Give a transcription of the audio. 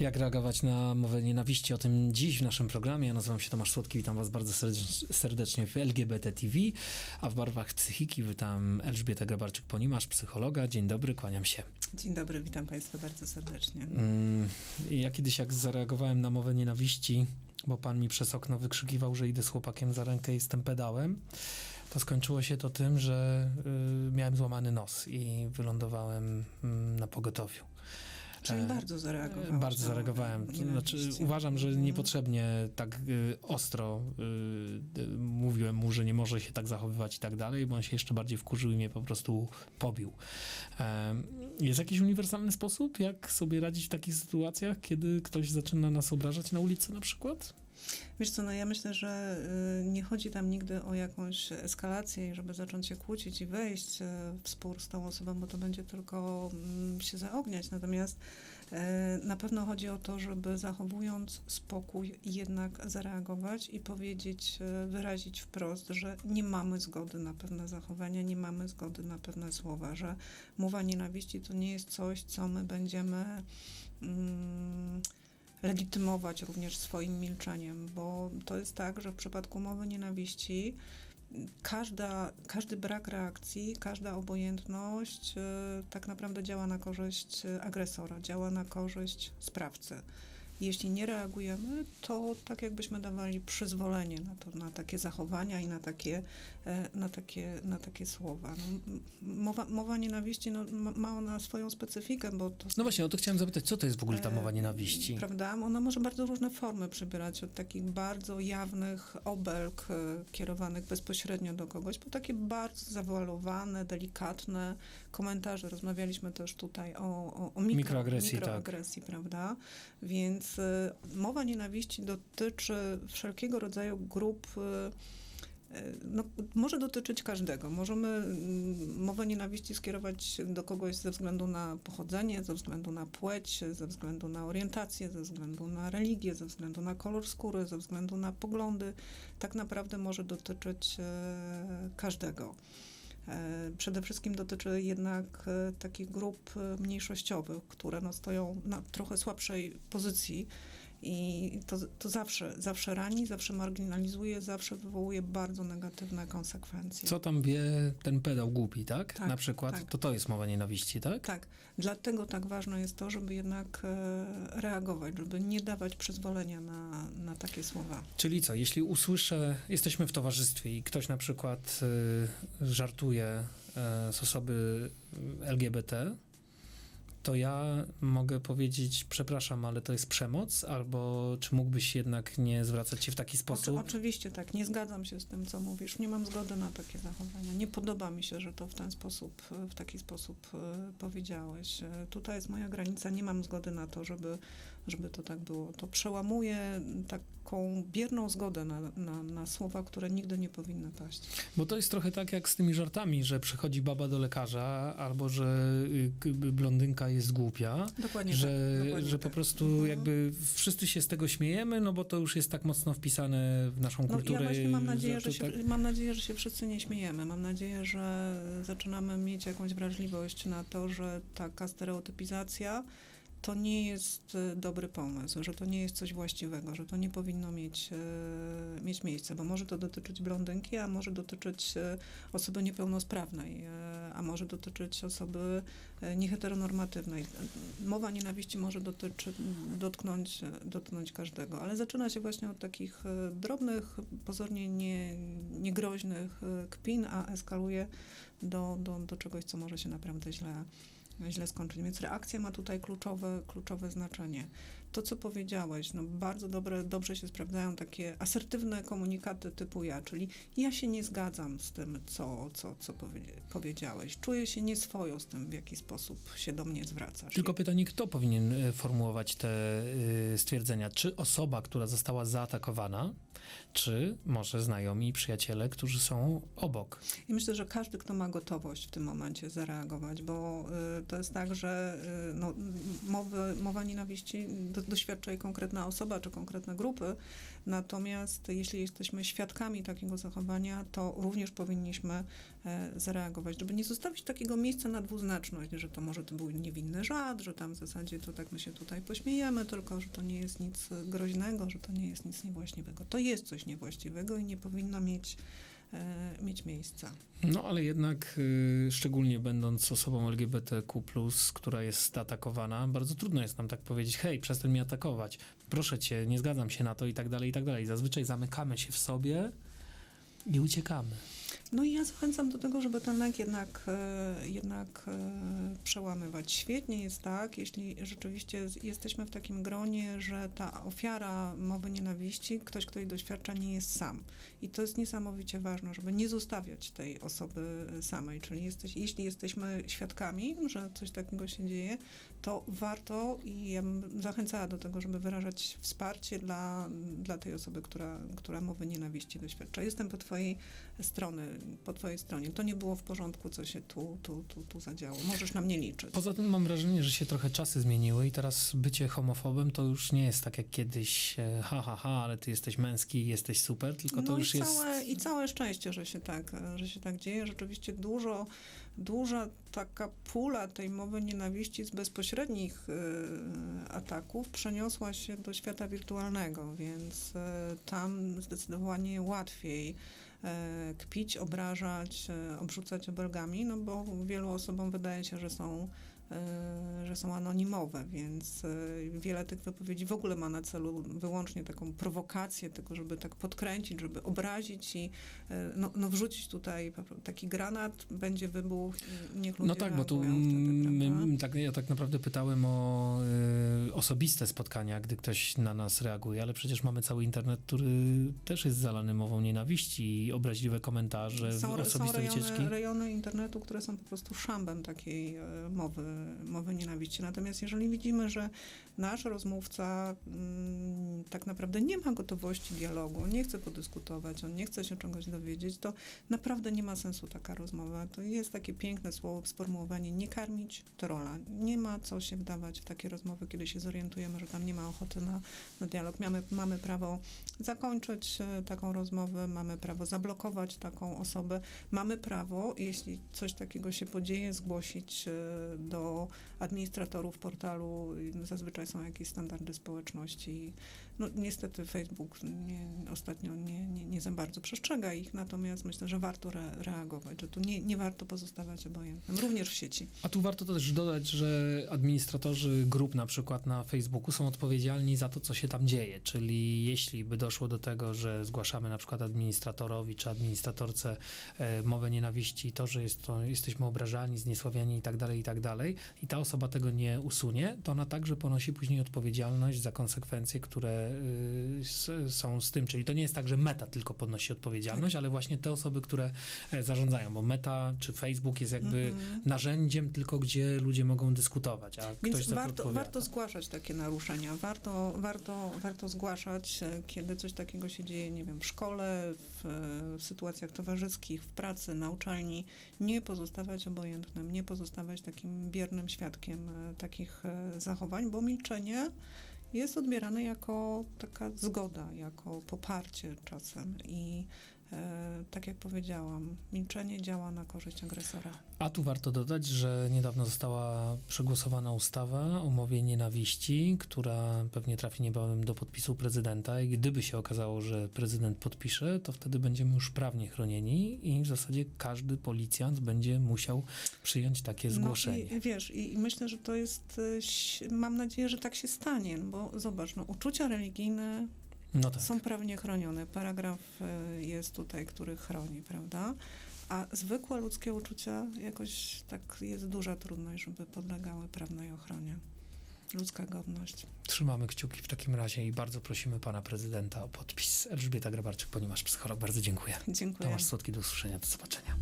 Jak reagować na mowę nienawiści? O tym dziś w naszym programie. Ja nazywam się Tomasz Słodki, witam was bardzo serdecz- serdecznie w LGBT TV, a w barwach psychiki witam Elżbietę Grabarczyk-Ponimasz, psychologa. Dzień dobry, kłaniam się. Dzień dobry, witam Państwa bardzo serdecznie. Mm, Ja kiedyś jak zareagowałem na mowę nienawiści, bo pan mi przez okno wykrzykiwał, że idę z chłopakiem za rękę i jestem pedałem, to skończyło się to tym, że y, miałem złamany nos i wylądowałem mm, na pogotowiu. Czyli E, bardzo zareagowałem. Bardzo zareagowałem. To Znaczy, uważam, że niepotrzebnie tak y, ostro y, mówiłem mu, że nie może się tak zachowywać i tak dalej, bo on się jeszcze bardziej wkurzył i mnie po prostu pobił. Jest jakiś uniwersalny sposób, jak sobie radzić w takich sytuacjach, kiedy ktoś zaczyna nas obrażać na ulicy na przykład? Wiesz co, no ja myślę, że y, nie chodzi tam nigdy o jakąś eskalację, i żeby zacząć się kłócić i wejść y, w spór z tą osobą, bo to będzie tylko mm, się zaogniać. Natomiast y, na pewno chodzi o to, żeby zachowując spokój jednak zareagować i powiedzieć, wyrazić wprost, że nie mamy zgody na pewne zachowania, nie mamy zgody na pewne słowa, że mowa nienawiści to nie jest coś, co my będziemy mm, legitymować również swoim milczeniem, bo to jest tak, że w przypadku mowy nienawiści każda, każdy brak reakcji, każda obojętność y, tak naprawdę działa na korzyść y, agresora, działa na korzyść sprawcy. Jeśli nie reagujemy, to tak jakbyśmy dawali przyzwolenie na to, na takie zachowania i na takie, e, na takie, na takie słowa. No, mowa, mowa nienawiści no, ma- ona swoją specyfikę, bo to No właśnie, o to chciałem zapytać, co to jest w ogóle ta E, mowa nienawiści? Prawda? Ona może bardzo różne formy przybierać, od takich bardzo jawnych obelg e, kierowanych bezpośrednio do kogoś, po takie bardzo zawoalowane, delikatne komentarze. Rozmawialiśmy też tutaj o, o, o mikro, Mikroagresji, tak. mikroagresji prawda? Więc e, mowa nienawiści dotyczy wszelkiego rodzaju grup e, e, no, może dotyczyć każdego. Możemy mm, mowę nienawiści skierować do kogoś ze względu na pochodzenie, ze względu na płeć, ze względu na orientację, ze względu na religię, ze względu na kolor skóry, ze względu na poglądy. Tak naprawdę może dotyczyć każdego. E, Przede wszystkim dotyczy jednak e, takich grup e, mniejszościowych, które no, stoją na trochę słabszej pozycji i to, to zawsze, zawsze rani, zawsze marginalizuje, zawsze wywołuje bardzo negatywne konsekwencje. Co tam wie ten pedał głupi, tak? Tak, na przykład, tak. to to jest mowa nienawiści, tak? Tak, dlatego tak ważne jest to, żeby jednak e, reagować, żeby nie dawać przyzwolenia na, na takie słowa. Czyli co, jeśli usłyszę, jesteśmy w towarzystwie i ktoś na przykład y, żartuje y, z osoby LGBT, to ja mogę powiedzieć, przepraszam, ale to jest przemoc, albo czy mógłbyś jednak nie zwracać się w taki sposób? oczywiście tak, nie zgadzam się z tym, co mówisz. Nie mam zgody na takie zachowania. Nie podoba mi się, że to w ten sposób, w taki sposób e, powiedziałeś. E, Tutaj jest moja granica, nie mam zgody na to, żeby, żeby to tak było. To przełamuje taką bierną zgodę na, na, na słowa, które nigdy nie powinny paść. Bo to jest trochę tak jak z tymi żartami, że przychodzi baba do lekarza, albo że y, blondynka jest głupia. Dokładnie że, tak. Dokładnie że tak. po prostu Mhm. jakby wszyscy się z tego śmiejemy, no bo to już jest tak mocno wpisane w naszą No, kulturę. ja właśnie mam nadzieję, że to się, tak- mam nadzieję, że się wszyscy nie śmiejemy. Mam nadzieję, że zaczynamy mieć jakąś wrażliwość na to, że taka stereotypizacja to nie jest e, dobry pomysł, że to nie jest coś właściwego, że to nie powinno mieć, e, mieć miejsca, bo może to dotyczyć blondynki, a może dotyczyć e, osoby niepełnosprawnej, a może dotyczyć osoby nieheteronormatywnej. Mowa nienawiści może dotyczy, dotknąć, dotknąć każdego, ale zaczyna się właśnie od takich drobnych, pozornie nie, niegroźnych kpin, a eskaluje do, do, do czegoś, co może się naprawdę źle, źle skończyć. Więc reakcja ma tutaj kluczowe, kluczowe znaczenie. To, co powiedziałeś, no bardzo dobre, dobrze się sprawdzają takie asertywne komunikaty typu ja, czyli ja się nie zgadzam z tym, co, co, co powie, powiedziałeś. Czuję się nieswojo z tym, w jaki sposób się do mnie zwracasz. Tylko pytanie, kto powinien e, formułować te y, stwierdzenia? Czy osoba, która została zaatakowana, czy może znajomi przyjaciele, którzy są obok? I myślę, że każdy, kto ma gotowość w tym momencie zareagować, bo y, to jest tak, że y, no, mowy, mowa nienawiści dotyczy doświadcza jej konkretna osoba czy konkretne grupy. Natomiast jeśli jesteśmy świadkami takiego zachowania, to również powinniśmy e, zareagować, żeby nie zostawić takiego miejsca na dwuznaczność, że to może to był niewinny żart, że tam w zasadzie to tak my się tutaj pośmiejemy, tylko że to nie jest nic groźnego, że to nie jest nic niewłaściwego. To jest coś niewłaściwego i nie powinno mieć, mieć miejsca. No ale jednak, y, szczególnie będąc osobą LGBTQ, która jest atakowana, bardzo trudno jest nam tak powiedzieć: hej, przestań mnie atakować, proszę cię, nie zgadzam się na to i tak dalej, i tak dalej. Zazwyczaj zamykamy się w sobie i uciekamy. No i ja zachęcam do tego, żeby ten lęk jednak, e, jednak e, przełamywać. Świetnie jest tak, jeśli rzeczywiście jesteśmy w takim gronie, że ta ofiara mowy nienawiści, ktoś, kto jej doświadcza, nie jest sam. I to jest niesamowicie ważne, żeby nie zostawiać tej osoby samej. Czyli jesteś, jeśli jesteśmy świadkami, że coś takiego się dzieje, to warto i ja bym zachęcała do tego, żeby wyrażać wsparcie dla, dla tej osoby, która, która mowy nienawiści doświadcza. Jestem po twojej strony, po twojej stronie. To nie było w porządku, co się tu, tu, tu, tu zadziało. Możesz na mnie liczyć. Poza tym mam wrażenie, że się trochę czasy zmieniły i teraz bycie homofobem to już nie jest tak jak kiedyś, e, ha, ha, ha, ale ty jesteś męski i jesteś super, tylko to no już i jest... całe, I całe szczęście, że się tak, że się tak dzieje. Rzeczywiście dużo, duża taka pula tej mowy nienawiści z bezpośrednich y, ataków przeniosła się do świata wirtualnego, więc y, tam zdecydowanie łatwiej y, kpić, obrażać, y, obrzucać obelgami, no bo wielu osobom wydaje się, że są że są anonimowe, więc y, wiele tych wypowiedzi w ogóle ma na celu wyłącznie taką prowokację, tylko żeby tak podkręcić, żeby obrazić i y, no, no wrzucić tutaj taki granat, będzie wybuch i niech ludzie No tak, bo tu wtedy, tak, ja tak naprawdę pytałem o y, osobiste spotkania, gdy ktoś na nas reaguje, ale przecież mamy cały internet, który też jest zalany mową nienawiści i obraźliwe komentarze, Są, są osobiste wycieczki. rejony, rejony internetu, które są po prostu szambem takiej e, mowy, mowy nienawiści. Natomiast jeżeli widzimy, że nasz rozmówca mm, tak naprawdę nie ma gotowości dialogu, nie chce podyskutować, on nie chce się czegoś dowiedzieć, to naprawdę nie ma sensu taka rozmowa. To jest takie piękne słowo, sformułowanie nie karmić trola. Nie ma co się wdawać w takie rozmowy, kiedy się zorientujemy, że tam nie ma ochoty na, na dialog. Mamy, mamy prawo zakończyć e, taką rozmowę, mamy prawo zablokować taką osobę, mamy prawo, jeśli coś takiego się podzieje, zgłosić e, administratorów portalu. Zazwyczaj są jakieś standardy społeczności. No niestety Facebook nie, ostatnio nie, nie, nie za bardzo przestrzega ich, natomiast myślę, że warto re, reagować, że tu nie, nie warto pozostawać obojętnym, również w sieci. A tu warto też dodać, że administratorzy grup na przykład na Facebooku są odpowiedzialni za to, co się tam dzieje, czyli jeśli by doszło do tego, że zgłaszamy na przykład administratorowi czy administratorce e, mowę nienawiści, to, że jest to, jesteśmy obrażani, zniesławiani i tak dalej, i tak dalej, i ta osoba tego nie usunie, to ona także ponosi później odpowiedzialność za konsekwencje, które y, są z tym, czyli to nie jest tak, że meta tylko podnosi odpowiedzialność, ale właśnie te osoby, które e, zarządzają, bo meta czy Facebook jest jakby Mhm. narzędziem tylko, gdzie ludzie mogą dyskutować, a ktoś Więc to warto, warto zgłaszać takie naruszenia, warto, warto, warto zgłaszać, e, kiedy coś takiego się dzieje, nie wiem, w szkole, w, w sytuacjach towarzyskich, w pracy, na uczelni. Nie pozostawać obojętnym, nie pozostawać takim biernym świadkiem e, takich e, zachowań, bo milczenie jest odbierane jako taka zgoda, jako poparcie czasem i tak jak powiedziałam, milczenie działa na korzyść agresora. A tu warto dodać, że niedawno została przegłosowana ustawa o mowie nienawiści, która pewnie trafi niebawem do podpisu prezydenta i gdyby się okazało, że prezydent podpisze, to wtedy będziemy już prawnie chronieni i w zasadzie każdy policjant będzie musiał przyjąć takie zgłoszenie. No i wiesz, i myślę, że to jest, e, mam nadzieję, że tak się stanie, no bo zobacz, no, uczucia religijne No tak. są prawnie chronione. Paragraf e, jest tutaj, który chroni, prawda? A zwykłe ludzkie uczucia jakoś tak jest duża trudność, żeby podlegały prawnej ochronie. Ludzka godność. Trzymamy kciuki w takim razie i bardzo prosimy pana prezydenta o podpis. Elżbieta Grabarczyk, ponieważ psycholog, bardzo dziękuję. Dziękuję. Tomasz Słodki, do usłyszenia, do zobaczenia.